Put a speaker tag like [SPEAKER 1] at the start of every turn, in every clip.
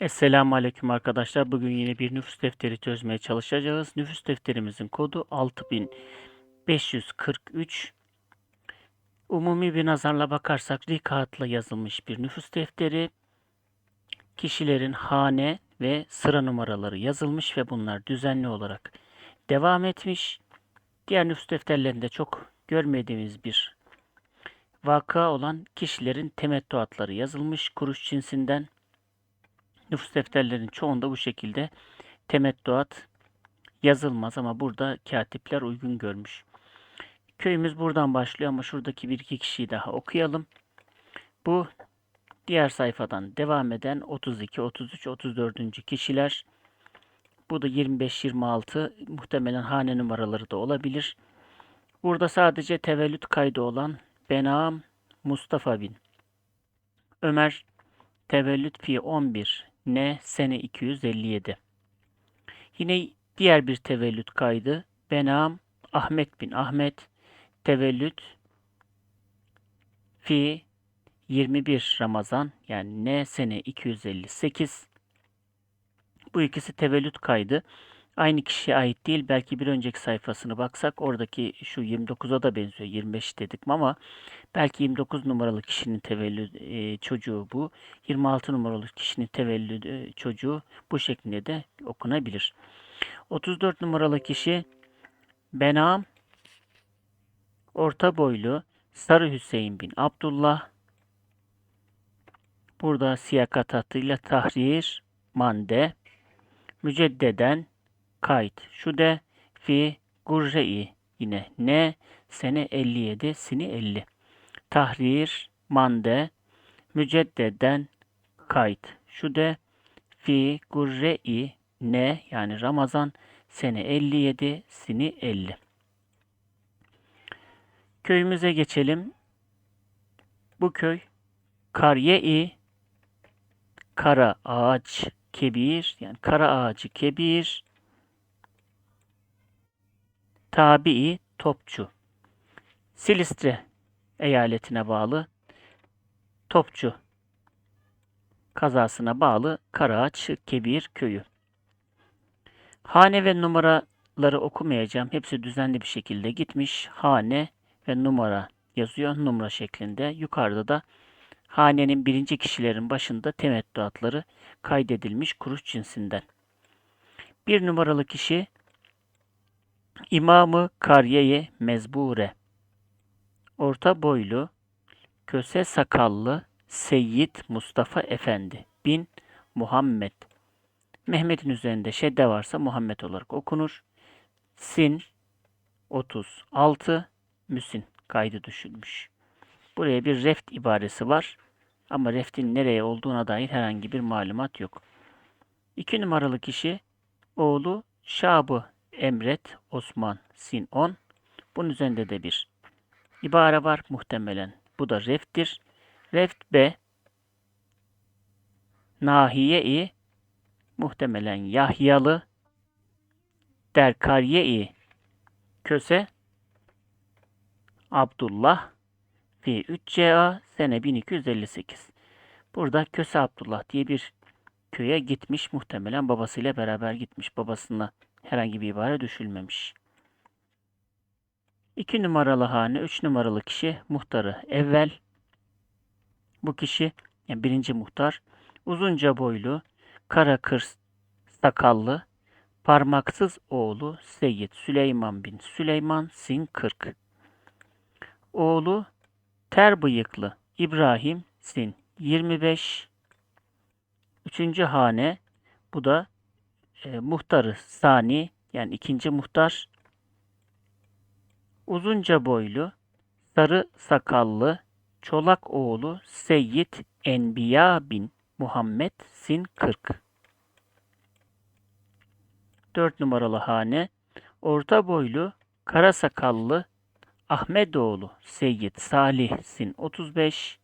[SPEAKER 1] Esselamu Aleyküm arkadaşlar. Bugün yine bir nüfus defteri çözmeye çalışacağız. Nüfus defterimizin kodu 6543. Umumi bir nazarla bakarsak rikatla yazılmış bir nüfus defteri. Kişilerin hane ve sıra numaraları yazılmış ve bunlar düzenli olarak devam etmiş. Diğer nüfus defterlerinde çok görmediğimiz bir vaka olan kişilerin temettuatları yazılmış kuruş cinsinden. Nüfus defterlerinin çoğunda bu şekilde temettuat yazılmaz ama burada katipler uygun görmüş. Köyümüz buradan başlıyor ama şuradaki bir iki kişiyi daha okuyalım. Bu diğer sayfadan devam eden 32, 33, 34. kişiler. Bu da 25, 26 muhtemelen hane numaraları da olabilir. Burada sadece tevellüt kaydı olan Benam Mustafa bin Ömer Tevellüt fi 11 N sene 257. Yine diğer bir tevellüt kaydı. Benam Ahmet bin Ahmet tevellüt fi 21 Ramazan yani N sene 258. Bu ikisi tevellüt kaydı. Aynı kişiye ait değil. Belki bir önceki sayfasını baksak oradaki şu 29'a da benziyor. 25 dedik ama belki 29 numaralı kişinin tevellüd e, çocuğu bu. 26 numaralı kişinin tevellüd e, çocuğu bu şeklinde de okunabilir. 34 numaralı kişi Benam orta boylu Sarı Hüseyin bin Abdullah burada siyakat hattıyla tahrir mande müceddeden kayıt. Şu de fi gurre'i yine ne sene 57 sini 50. Tahrir mande müceddeden kayıt. Şu de fi gurre'i ne yani Ramazan sene 57 sini 50. Köyümüze geçelim. Bu köy Karye-i Kara Ağaç Kebir yani Kara Ağacı Kebir Tabii Topçu. Silistre eyaletine bağlı Topçu kazasına bağlı Karaağaç Kebir köyü. Hane ve numaraları okumayacağım. Hepsi düzenli bir şekilde gitmiş. Hane ve numara yazıyor numara şeklinde. Yukarıda da hanenin birinci kişilerin başında temettuatları kaydedilmiş kuruş cinsinden. Bir numaralı kişi İmamı Kariye Mezbure Orta boylu, köse sakallı Seyyid Mustafa Efendi bin Muhammed. Mehmet'in üzerinde şedde varsa Muhammed olarak okunur. Sin 36 Müsin kaydı düşülmüş. Buraya bir reft ibaresi var ama reftin nereye olduğuna dair herhangi bir malumat yok. İki numaralı kişi oğlu Şabı Emret Osman Sin 10. Bunun üzerinde de bir ibare var muhtemelen. Bu da refttir. Reft B Nahiye-i muhtemelen Yahyalı Derkariye-i Köse Abdullah fi 3CA sene 1258. Burada Köse Abdullah diye bir köye gitmiş muhtemelen babasıyla beraber gitmiş. Babasına herhangi bir ibare düşülmemiş. 2 numaralı hane, 3 numaralı kişi muhtarı evvel. Bu kişi yani birinci muhtar uzunca boylu, kara kır sakallı, parmaksız oğlu Seyyid Süleyman bin Süleyman Sin 40. Oğlu ter bıyıklı İbrahim Sin 25. Üçüncü hane bu da e, muhtarı Sani yani ikinci muhtar. Uzunca boylu sarı sakallı çolak oğlu Seyyid Enbiya bin Muhammed Sin 40 4 numaralı hane orta boylu kara sakallı Ahmetoğlu Seyyid Salih Sin 35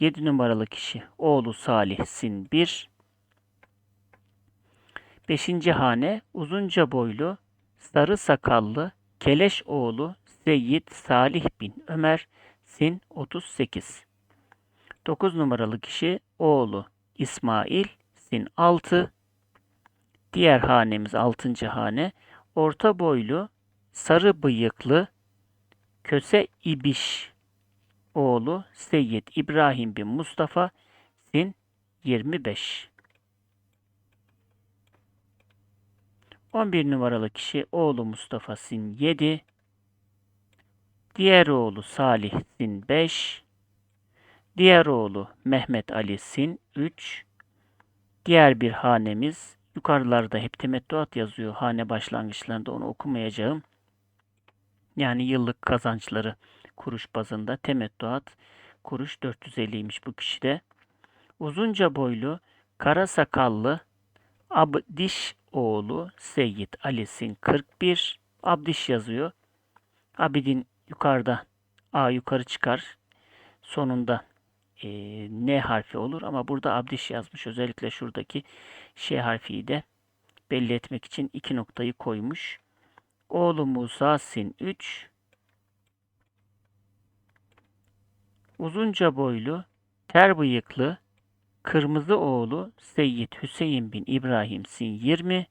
[SPEAKER 1] 7 numaralı kişi oğlu Salih Sin 1 Beşinci hane uzunca boylu, sarı sakallı, Keleş oğlu Seyyid Salih bin Ömer Sin 38. 9 numaralı kişi oğlu İsmail sin 6. Diğer hanemiz 6. hane. Orta boylu, sarı bıyıklı, Köse İbiş oğlu Seyyid İbrahim bin Mustafa sin 25. 11 numaralı kişi oğlu Mustafa sin 7. Diğer oğlu Salih sin 5. Diğer oğlu Mehmet Ali sin 3. Diğer bir hanemiz yukarılarda hep temettuat yazıyor hane başlangıçlarında onu okumayacağım. Yani yıllık kazançları kuruş bazında temettuat kuruş 450'ymiş bu kişide. Uzunca boylu, kara sakallı Abdiş oğlu Seyyid Ali'sin 41. Abdiş yazıyor. Abidin yukarıda A yukarı çıkar. Sonunda e, N harfi olur ama burada Abdiş yazmış. Özellikle şuradaki Ş harfiyi de belli etmek için iki noktayı koymuş. Oğlu Musa Sin 3. Uzunca boylu, ter bıyıklı, kırmızı oğlu Seyyid Hüseyin bin İbrahim Sin 20.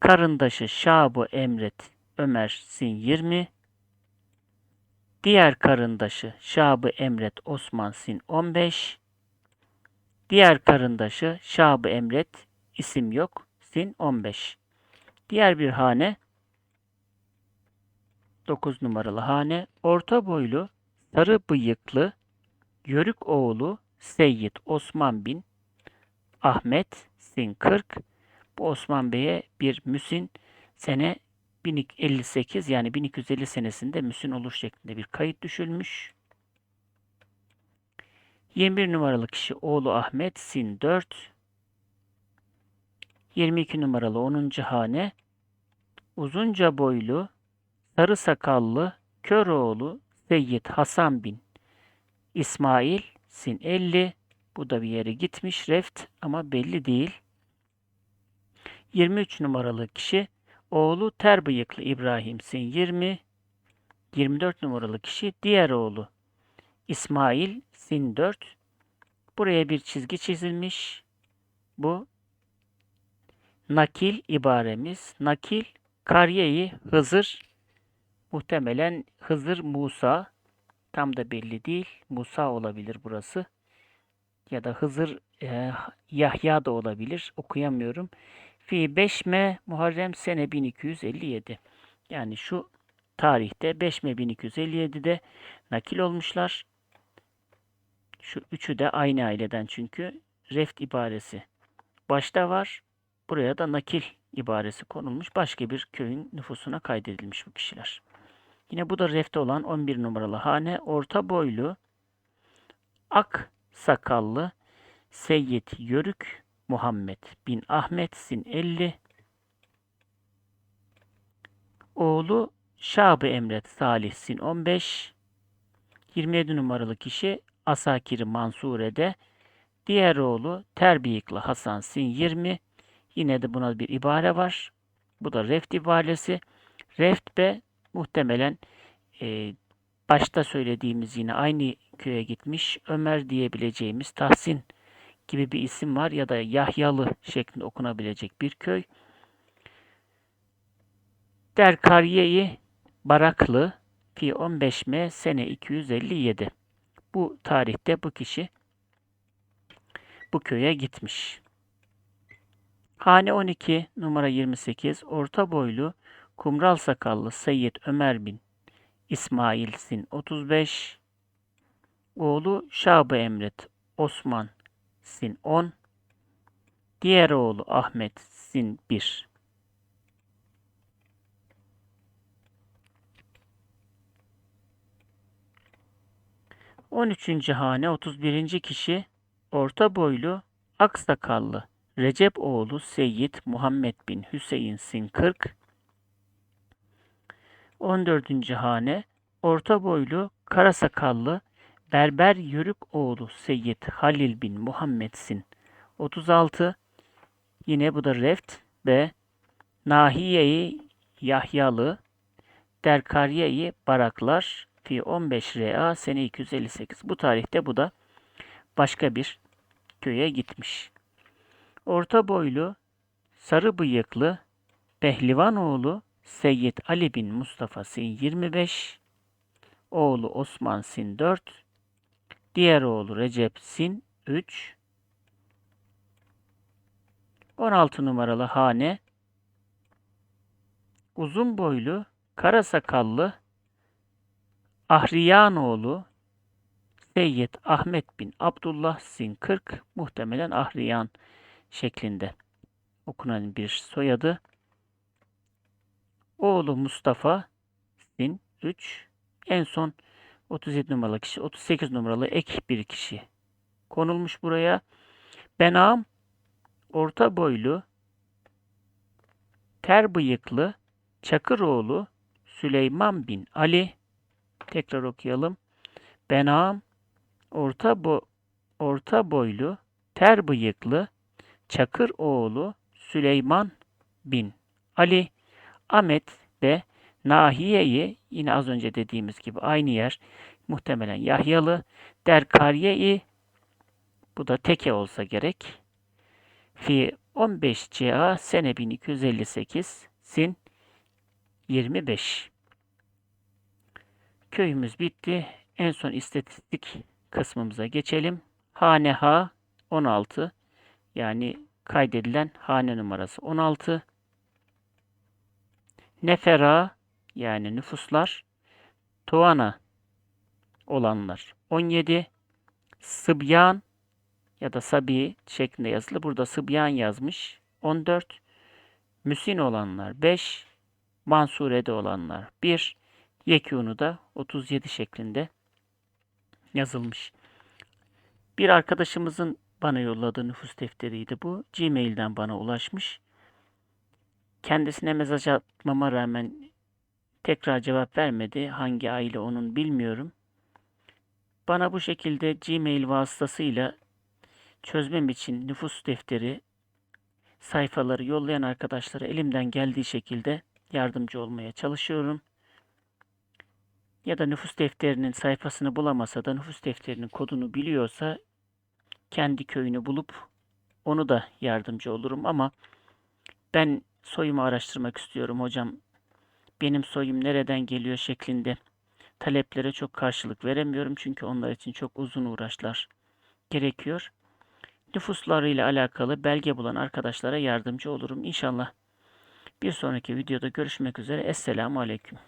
[SPEAKER 1] Karındaşı Şabu Emret Ömer Sin 20. Diğer karındaşı Şabı Emret Osman Sin 15. Diğer karındaşı Şabı Emret isim yok Sin 15. Diğer bir hane 9 numaralı hane orta boylu sarı bıyıklı Yörük oğlu Seyyid Osman bin Ahmet Sin 40 bu Osman Bey'e bir müsin sene 1058 yani 1250 senesinde müsin oluş şeklinde bir kayıt düşülmüş. 21 numaralı kişi oğlu Ahmet Sin 4 22 numaralı 10. hane uzunca boylu sarı sakallı Köroğlu Seyyid Hasan bin İsmail Sin 50 bu da bir yere gitmiş reft ama belli değil. 23 numaralı kişi oğlu ter bıyıklı İbrahim Sin 20 24 numaralı kişi diğer oğlu İsmail Sin 4 buraya bir çizgi çizilmiş. Bu nakil ibaremiz. Nakil Kariyeyi Hızır muhtemelen Hızır Musa tam da belli değil. Musa olabilir burası. Ya da Hızır e, Yahya da olabilir. Okuyamıyorum. Fi 5M Muharrem sene 1257. Yani şu tarihte 5M 1257'de nakil olmuşlar. Şu üçü de aynı aileden çünkü. Reft ibaresi başta var. Buraya da nakil ibaresi konulmuş. Başka bir köyün nüfusuna kaydedilmiş bu kişiler. Yine bu da refte olan 11 numaralı hane. Orta boylu, ak sakallı Seyyid Yörük Muhammed bin Ahmet Sin 50. Oğlu Şab-ı Emret Salih Sin 15. 27 numaralı kişi Asakir Mansure'de. Diğer oğlu Terbiyikli Hasan Sin 20. Yine de buna bir ibare var. Bu da reft ibaresi. Reft be muhtemelen e, başta söylediğimiz yine aynı köye gitmiş Ömer diyebileceğimiz Tahsin gibi bir isim var ya da Yahyalı şeklinde okunabilecek bir köy. Derkariye'yi Baraklı fi 15M sene 257. Bu tarihte bu kişi bu köye gitmiş. Hane 12 numara 28 orta boylu kumral sakallı Seyyid Ömer bin İsmail Sin 35 oğlu Şab-ı Emret Osman Sin 10 diğer oğlu Ahmet Sin 1 13. hane 31. kişi orta boylu aksakallı Recep oğlu Seyyid Muhammed bin Hüseyin Sin 40 14. hane orta boylu kara sakallı Berber Yörük oğlu Seyyid Halil bin Muhammed Sin 36 yine bu da Reft ve Nahiyeyi Yahyalı Derkariyeyi Baraklar fi 15 RA sene 258. Bu tarihte bu da başka bir köye gitmiş. Orta boylu, sarı bıyıklı Behlivanoğlu Seyyid Ali bin Mustafa Sin 25, oğlu Osman Sin 4, diğer oğlu Recep Sin 3, 16 numaralı hane uzun boylu, kara sakallı Ahriyanoğlu Seyyid Ahmet bin Abdullah Sin 40 muhtemelen Ahriyan şeklinde okunan bir soyadı. Oğlu Mustafa Sin 3 en son 37 numaralı kişi 38 numaralı ek bir kişi konulmuş buraya. Benam orta boylu ter bıyıklı Çakıroğlu Süleyman bin Ali tekrar okuyalım. Benam orta bo orta boylu ter bıyıklı Çakır oğlu Süleyman bin Ali Ahmet ve Nahiye'yi yine az önce dediğimiz gibi aynı yer muhtemelen Yahyalı Derkariye'yi bu da teke olsa gerek. Fi 15 CA sene 1258 sin 25. Köyümüz bitti. En son istatistik kısmımıza geçelim. Hane ha 16 yani kaydedilen hane numarası 16. Nefera yani nüfuslar Tuana olanlar 17. Sıbyan ya da Sabi şeklinde yazılı. Burada Sıbyan yazmış. 14. Müsin olanlar 5. Mansure'de olanlar 1. Yekûnu da 37 şeklinde yazılmış. Bir arkadaşımızın bana yolladığı nüfus defteriydi bu. Gmail'den bana ulaşmış. Kendisine mesaj atmama rağmen tekrar cevap vermedi. Hangi aile onun bilmiyorum. Bana bu şekilde Gmail vasıtasıyla çözmem için nüfus defteri sayfaları yollayan arkadaşlara elimden geldiği şekilde yardımcı olmaya çalışıyorum. Ya da nüfus defterinin sayfasını bulamasa da nüfus defterinin kodunu biliyorsa kendi köyünü bulup onu da yardımcı olurum ama ben soyumu araştırmak istiyorum hocam. Benim soyum nereden geliyor şeklinde taleplere çok karşılık veremiyorum çünkü onlar için çok uzun uğraşlar gerekiyor. Nüfuslarıyla alakalı belge bulan arkadaşlara yardımcı olurum inşallah. Bir sonraki videoda görüşmek üzere. Esselamu Aleyküm.